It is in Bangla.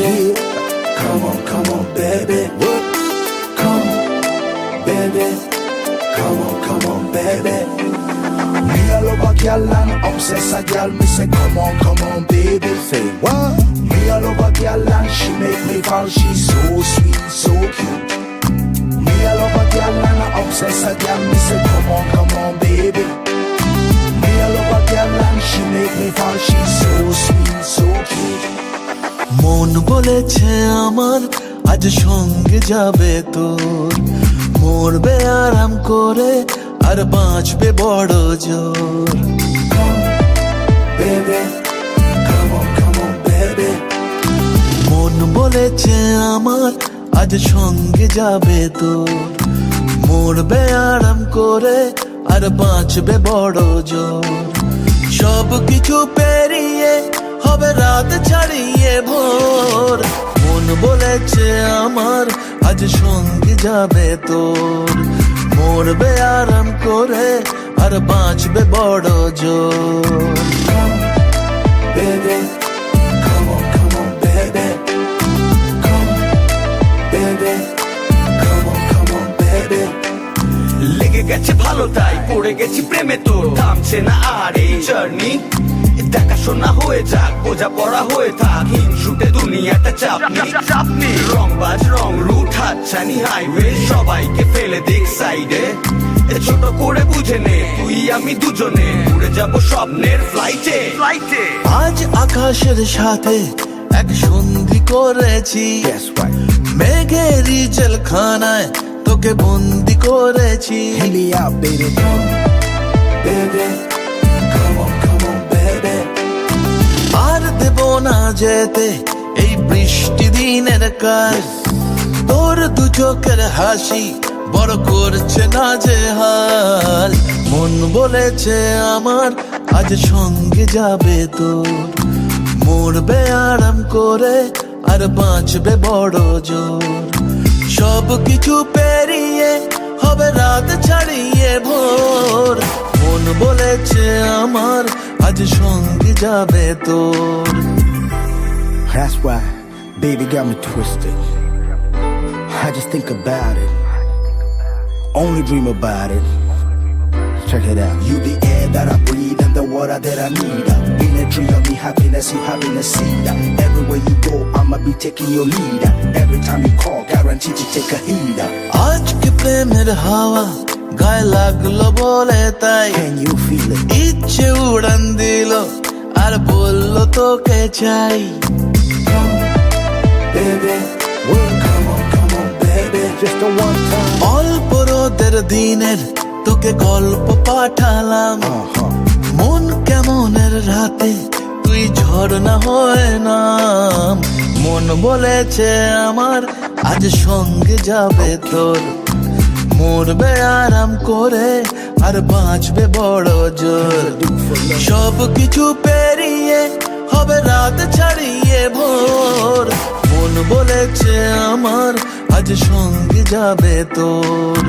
baby. Come on, come on, baby. What? Come on, baby. Come on, come on, baby. Me I love a girl and obsess a girl. Me say, come on, come on, baby. Say what? Me I love a girl and she make me fall. She's so sweet, so cute. Me I love a girl and I obsess a girl. Me say, come on, come on, baby. Me I love a girl and she make me fall. She's মন বলেছে আমার আজ সঙ্গে যাবে তোর। মরবে আরাম করে আর বাঁচবে বড় জোর. মন বলেছে আমার আজ সঙ্গে যাবে তোর। মরবে আরাম করে আর বাঁচবে বড় জোর। সব কিছু পেরিয়ে হবে রাত ছাড়িয়ে আজ সঙ্গে যাবে তোর। মরবে আরাম করে আর বাঁচবে বড় জোর. লেগে গেছে ভালো তাই, পড়ে গেছি প্রেমে তোর। থামছে না আর এই জার্নি দেখাশোনা হয়ে যাক বোঝা পড়া হয়ে থাক। হিংসুটে দুনিয়াটা চাপ নেই চাপ রং বাজ রং রুট হাতছানি হাইওয়ে সবাইকে ফেলে দিক সাইডে ছোট করে বুঝে নে তুই আমি দুজনে। উড়ে যাব স্বপ্নের ফ্লাইটে ফ্লাইটে আজ আকাশের সাথে এক সন্ধি করেছি। Right. জেলখানায় তোকে বন্দি করেছি। Hit me যেতে এই বৃষ্টি দিনের কাজ তোর দু চোখের হাসি বড় করছে না যে হাল। মন বলেছে আমার আজ সঙ্গে যাবে তোর মরবে আরাম করে আর বাঁচবে বড় জোর। সব কিছু পেরিয়ে হবে রাত ছাড়িয়ে ভোর। মন বলেছে আমার আজ সঙ্গে যাবে তোর। That's why, baby got me twisted. I just think about it. Only dream about it. Check it out. You the air that I breathe and the water that I need. In a tree of me happiness, you happiness seed. Everywhere you go, I'ma be taking your lead. Every time you call, guaranteed to take a heed. আজকে প্রেমের হাওয়া গায়ে লাগলো বলে তাই Can you feel it? ইচ্ছে উড়ান দিল আর বললো তোকে চাই Baby, well, come on, come on, baby. Just a one time. অল্প রোদের দিনের তোকে গল্প পাঠালাম. মন কেমনের রাতে তুই ঝর্ণা হয়ে নাম মন বলেছে আমার আজ সঙ্গে যাবে তোর মরবে আরাম করে আর বাঁচবে বড় জোর সব কিছু পেরিয়ে হবে রাত ছাড়িয়ে ভোর বলেছে আমার আজ সঙ্গে যাবে তোর।